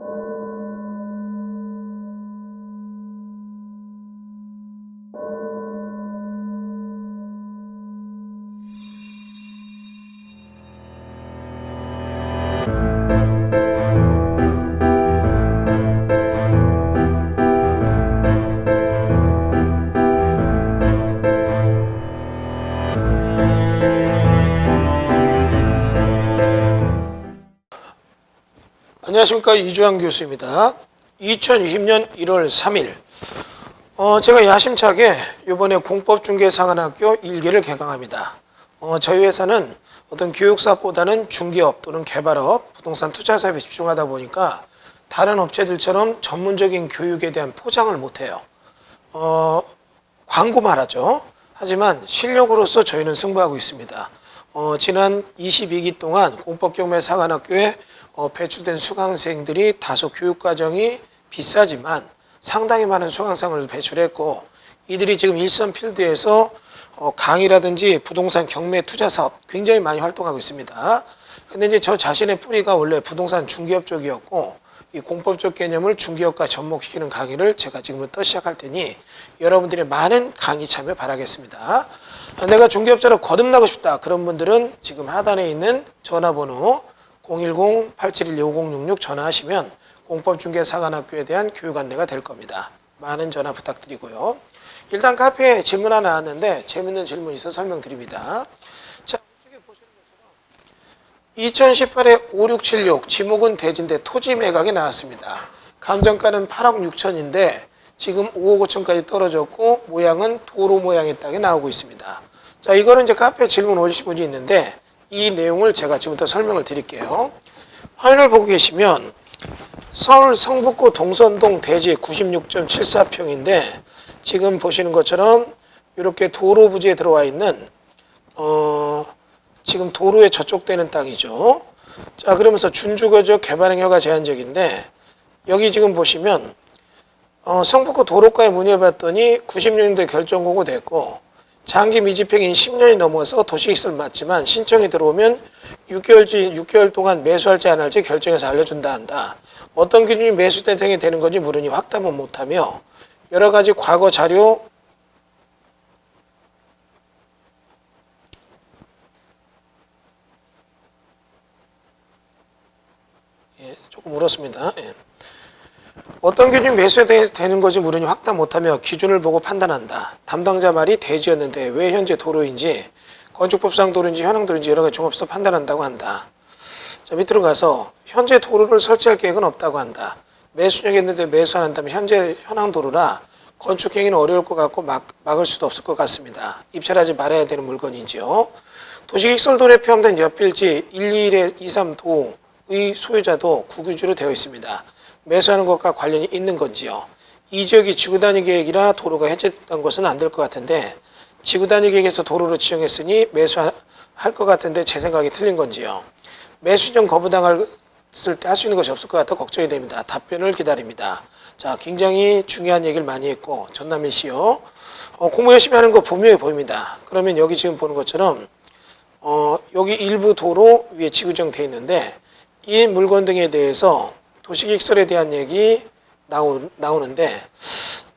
you 안녕하십니까 이주환 교수입니다. 2020년 1월 3일 어, 제가 야심차게 이번에 공법중개상한학교 1기를 개강합니다. 어, 저희 회사는 어떤 교육사업보다는 중개업 또는 개발업, 부동산 투자 사업에 집중하다 보니까 다른 업체들처럼 전문적인 교육에 대한 포장을 못해요. 어, 광고만 하죠. 하지만 실력으로서 저희는 승부하고 있습니다. 어, 지난 22기 동안 공법경매 사관학교에 어, 배출된 수강생들이 다소 교육과정이 비싸지만 상당히 많은 수강생을 배출했고 이들이 지금 일선 필드에서 어, 강의라든지 부동산 경매 투자 사업 굉장히 많이 활동하고 있습니다. 근데 이제 저 자신의 뿌리가 원래 부동산 중개업 쪽이었고 이 공법적 개념을 중개업과 접목시키는 강의를 제가 지금부터 시작할 테니 여러분들의 많은 강의 참여 바라겠습니다. 내가 중개업자로 거듭나고 싶다 그런 분들은 지금 하단에 있는 전화번호 010-871-5066 전화하시면 공법중개사관학교에 대한 교육 안내가 될 겁니다. 많은 전화 부탁드리고요. 일단 카페에 질문 하나 나왔는데 재밌는 질문 있어 설명드립니다. 자, 이쪽에 보시는 것처럼 2018에 5676 지목은 대진대 토지 매각이 나왔습니다. 감정가는 8억 6천인데 지금 5억 5천까지 떨어졌고 모양은 도로 모양의 땅이 나오고 있습니다. 자, 이거는 이제 카페에 질문 오신 분이 있는데 이 내용을 제가 지금부터 설명을 드릴게요. 화면을 보고 계시면 서울 성북구 동선동 대지 96.74평인데 지금 보시는 것처럼 이렇게 도로 부지에 들어와 있는 어 지금 도로에 저쪽되는 땅이죠. 자 그러면서 준주거적 개발 행위가 제한적인데 여기 지금 보시면 어, 성북구 도로가에 문의해봤더니 96년도에 결정 공고됐고 장기 미집행인 10년이 넘어서 도시기술 맞지만 신청이 들어오면 6개월 지 6개월 동안 매수할지 안 할지 결정해서 알려준다 한다. 어떤 기준이 매수 대상이 되는 건지 물으니 확답은 못하며 여러 가지 과거 자료 예, 조금 울었습니다. 예. 어떤 기준이 매수에 되는 것이 물으니 확답 못하며 기준을 보고 판단한다. 담당자 말이 대지였는데 왜 현재 도로인지 건축법상 도로인지 현황 도로인지 여러 가지 종합해서 판단한다고 한다. 자 밑으로 가서 현재 도로를 설치할 계획은 없다고 한다. 매수령 했는데 매수 안 한다면 현재 현황 도로라 건축 행위는 어려울 것 같고 막, 막을 수도 없을 것 같습니다. 입찰하지 말아야 되는 물건이지요. 도시기설도로에 포함된 옆빌지 121의 23도의 소유자도 국유주로 되어 있습니다. 매수하는 것과 관련이 있는 건지요. 이 지역이 지구단위 계획이라 도로가 해제됐던 것은 안 될 것 같은데 지구단위 계획에서 도로를 지정했으니 매수할 것 같은데 제 생각이 틀린 건지요. 매수정 거부당할 때할 수 있는 것이 없을 것 같아 걱정이 됩니다. 답변을 기다립니다. 자, 굉장히 중요한 얘기를 많이 했고 전남민 씨요. 어, 공부 열심히 하는 거 분명해 보입니다. 그러면 여기 지금 보는 것처럼 어, 여기 일부 도로 위에 지구정 돼 있는데 이 물건 등에 대해서 도시계획설에 대한 얘기 나오, 나오는데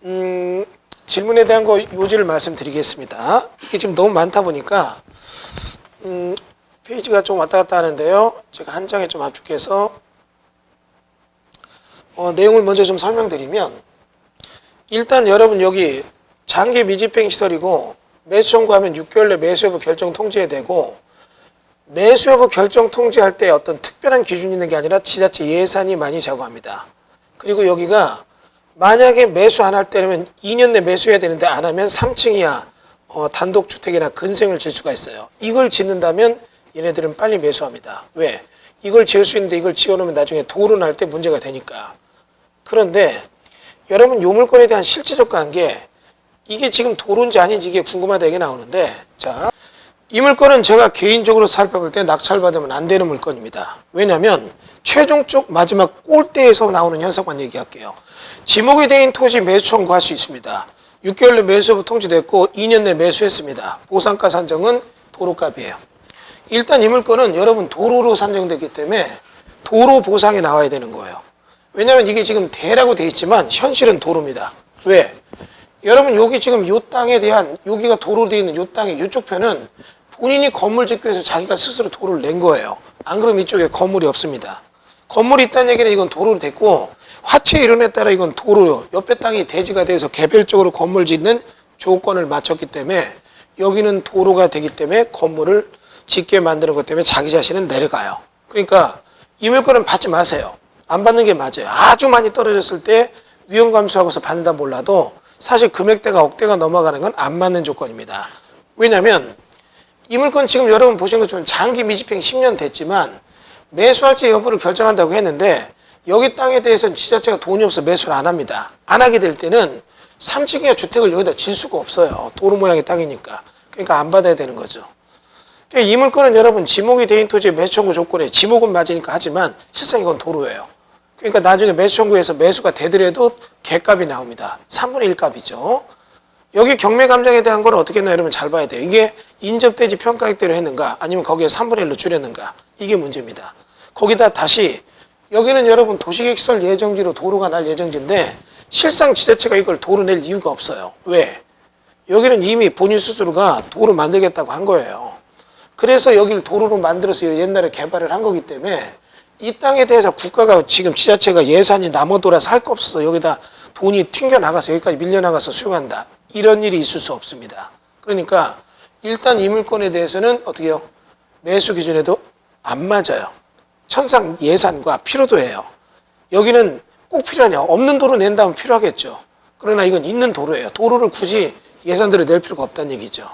음, 질문에 대한 거 요지를 말씀드리겠습니다. 이게 지금 너무 많다 보니까 음, 페이지가 좀 왔다 갔다 하는데요. 제가 한 장에 좀 압축해서 어, 내용을 먼저 좀 설명드리면 일단 여러분 여기 장기 미집행 시설이고 매수 청구하면 6개월 내 매수 여부 결정 통지해야 되고 매수 여부 결정 통지할 때 어떤 특별한 기준이 있는 게 아니라 지자체 예산이 많이 작용합니다. 그리고 여기가 만약에 매수 안 할 때면 2년 내 매수해야 되는데 안 하면 3층 이하 어, 단독주택이나 근생을 질 수가 있어요. 이걸 짓는다면 얘네들은 빨리 매수합니다. 왜? 이걸 지을 수 있는데 이걸 지어놓으면 나중에 도로 날 때 문제가 되니까. 그런데 여러분 요 물건에 대한 실제적 관계 이게 지금 도로인지 아닌지 이게 궁금하다 이게 나오는데 자. 이 물건은 제가 개인적으로 살펴볼 때 낙찰받으면 안 되는 물건입니다. 왜냐하면 최종적 마지막 꼴대에서 나오는 현상만 얘기할게요. 지목이 있는 토지 매수 청구할 수 있습니다. 6개월 내 매수부 통지됐고 2년 내 매수했습니다. 보상가 산정은 도로값이에요. 일단 이 물건은 여러분 도로로 산정됐기 때문에 도로 보상이 나와야 되는 거예요. 왜냐하면 이게 지금 대라고 돼 있지만 현실은 도로입니다. 왜? 여러분 여기 지금 요 땅에 대한 여기가 도로 돼 있는 요 땅의 요쪽 편은 본인이 건물 짓기 위해서 자기가 스스로 도로를 낸 거예요. 안 그러면 이쪽에 건물이 없습니다. 건물이 있다는 얘기는 이건 도로로 됐고 화채 이론에 따라 이건 도로 옆에 땅이 대지가 돼서 개별적으로 건물 짓는 조건을 맞췄기 때문에 여기는 도로가 되기 때문에 건물을 짓게 만드는 것 때문에 자기 자신은 내려가요. 그러니까 이 물건은 받지 마세요. 안 받는 게 맞아요. 아주 많이 떨어졌을 때 위험 감수하고서 받는다 몰라도 사실 금액대가 억대가 넘어가는 건 안 맞는 조건입니다. 왜냐하면 이 물건 지금 여러분 보신 것처럼 장기 미집행 10년 됐지만 매수할지 여부를 결정한다고 했는데 여기 땅에 대해서는 지자체가 돈이 없어 매수를 안 합니다. 안 하게 될 때는 3층의 주택을 여기다 질 수가 없어요. 도로 모양의 땅이니까. 그러니까 안 받아야 되는 거죠. 그러니까 이 물건은 여러분 지목이 대인 토지의 매수 청구 조건에 지목은 맞으니까 하지만 실상 이건 도로예요. 그러니까 나중에 매수 청구에서 매수가 되더라도 개값이 나옵니다. 3분의 1 값이죠. 여기 경매 감정에 대한 건 어떻게 했나 여러분 잘 봐야 돼요. 이게 인접대지 평가액대로 했는가 아니면 거기에 3분의 1로 줄였는가 이게 문제입니다. 거기다 다시 여기는 여러분 도시계획설 예정지로 도로가 날 예정지인데 실상 지자체가 이걸 도로 낼 이유가 없어요. 왜? 여기는 이미 본인 스스로가 도로 만들겠다고 한 거예요. 그래서 여기를 도로로 만들어서 옛날에 개발을 한 거기 때문에 이 땅에 대해서 국가가 지금 지자체가 예산이 남아돌아서 할거 없어서 여기다 돈이 튕겨 나가서 여기까지 밀려 나가서 수용한다. 이런 일이 있을 수 없습니다. 그러니까 일단 이 물건에 대해서는 어떻게 요 매수 기준에도 안 맞아요. 천상 예산과 필요도예요. 여기는 꼭 필요하냐? 없는 도로 낸다면 필요하겠죠. 그러나 이건 있는 도로예요. 도로를 굳이 예산대로 낼 필요가 없다는 얘기죠.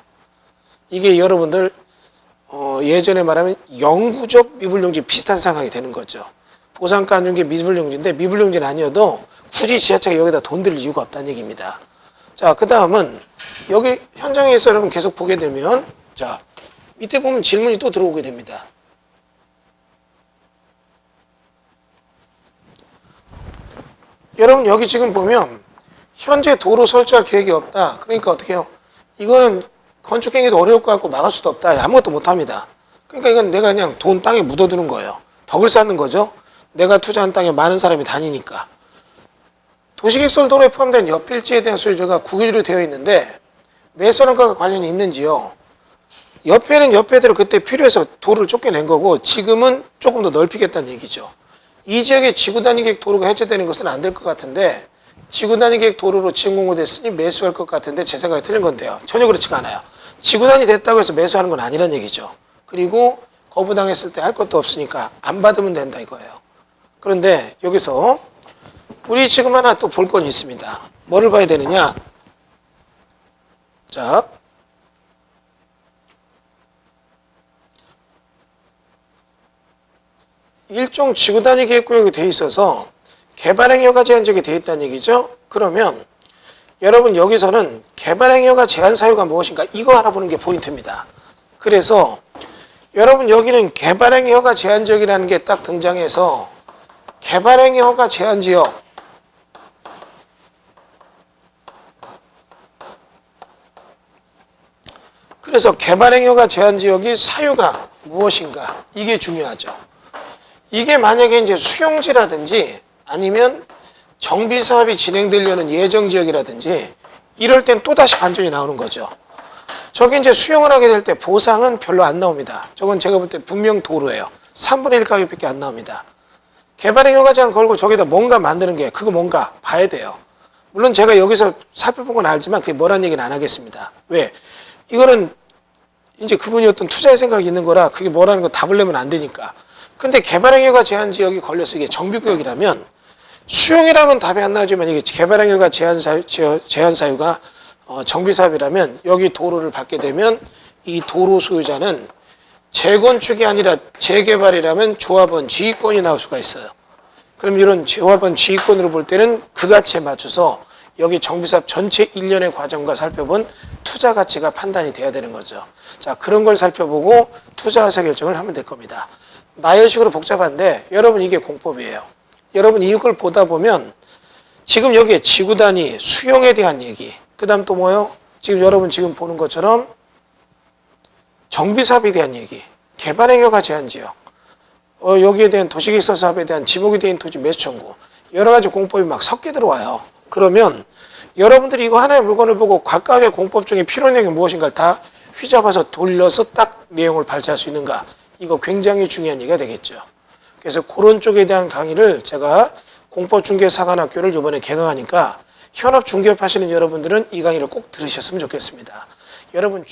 이게 여러분들 어, 예전에 말하면 영구적 미불용지 비슷한 상황이 되는 거죠. 보상가 안 준 게 미불용지인데 미불용지는 아니어도 굳이 지자체가 여기다 돈 들일 이유가 없다는 얘기입니다. 자, 그 다음은 여기 현장에서 여러분 계속 보게 되면 자, 밑에 보면 질문이 또 들어오게 됩니다. 여러분 여기 지금 보면 현재 도로 설치할 계획이 없다. 그러니까 어떻게 해요? 이거는 건축행위도 어려울 것 같고 막을 수도 없다. 아무것도 못합니다. 그러니까 이건 내가 그냥 돈 땅에 묻어두는 거예요. 덕을 쌓는 거죠. 내가 투자한 땅에 많은 사람이 다니니까. 도시객설 도로에 포함된 옆필지에 대한 소유자가 국유지로 되어 있는데 매수론과 관련이 있는지요? 옆에는 옆에대로 그때 필요해서 도로를 쫓겨낸 거고 지금은 조금 더 넓히겠다는 얘기죠. 이 지역에 지구 단위 계획 도로가 해제되는 것은 안 될 것 같은데 지구 단위 계획 도로로 지금 공고 됐으니 매수할 것 같은데 제 생각이 틀린 건데요. 전혀 그렇지가 않아요. 지구 단위 됐다고 해서 매수하는 건 아니란 얘기죠. 그리고 거부당했을 때 할 것도 없으니까 안 받으면 된다 이거예요. 그런데 여기서 우리 지금 하나 또 볼 건 있습니다. 뭐를 봐야 되느냐? 자, 일종 지구 단위 계획 구역이 돼 있어서 개발행 허가 제한 지역이 돼 있다는 얘기죠. 그러면 여러분 여기서는 개발행 허가 제한 사유가 무엇인가 이거 알아보는 게 포인트입니다. 그래서 여러분 여기는 개발행 허가 제한 지역이라는 게 딱 등장해서 개발행 허가 제한 지역 그래서 개발행 허가 제한 지역이 사유가 무엇인가 이게 중요하죠. 이게 만약에 이제 수용지라든지 아니면 정비 사업이 진행되려는 예정 지역이라든지 이럴 땐 또다시 반전이 나오는 거죠. 저게 이제 수용을 하게 될 때 보상은 별로 안 나옵니다. 저건 제가 볼 때 분명 도로예요. 3분의 1 가격밖에 안 나옵니다. 개발행 허가 제한 걸고 저기다 뭔가 만드는 게 그거 뭔가 봐야 돼요. 물론 제가 여기서 살펴본 건 알지만 그게 뭐란 얘기는 안 하겠습니다. 왜? 이거는 이제 그분이 어떤 투자의 생각이 있는 거라 그게 뭐라는 거 답을 내면 안 되니까. 근데 개발행위가 제한 지역이 걸려서 이게 정비구역이라면 수용이라면 답이 안 나오지만 이게 개발행위가 제한 사유, 제한 사유가 어, 정비 사업이라면 여기 도로를 받게 되면 이 도로 소유자는 재건축이 아니라 재개발이라면 조합원 지휘권이 나올 수가 있어요. 그럼 이런 조합원 지휘권으로 볼 때는 그 가치에 맞춰서 여기 정비사업 전체 일련의 과정과 살펴본 투자 가치가 판단이 돼야 되는 거죠. 자, 그런 걸 살펴보고 투자 의사 결정을 하면 될 겁니다. 나열식으로 복잡한데 여러분 이게 공법이에요. 여러분 이걸 보다 보면 지금 여기에 지구 단위 수용에 대한 얘기 그 다음 또 뭐요? 지금 여러분 지금 보는 것처럼 정비 사업에 대한 얘기 개발 행위가 제한 지역 어, 여기에 대한 도시계획서 사업에 대한 지목이 된 토지 매수 청구 여러 가지 공법이 막 섞여 들어와요. 그러면 여러분들이 이거 하나의 물건을 보고 각각의 공법 중에 필요 내용이 무엇인가를 다 휘잡아서 돌려서 딱 내용을 발제할 수 있는가. 이거 굉장히 중요한 얘기가 되겠죠. 그래서 그런 쪽에 대한 강의를 제가 공법중개사관학교를 이번에 개강하니까 현업 중개업 하시는 여러분들은 이 강의를 꼭 들으셨으면 좋겠습니다. 여러분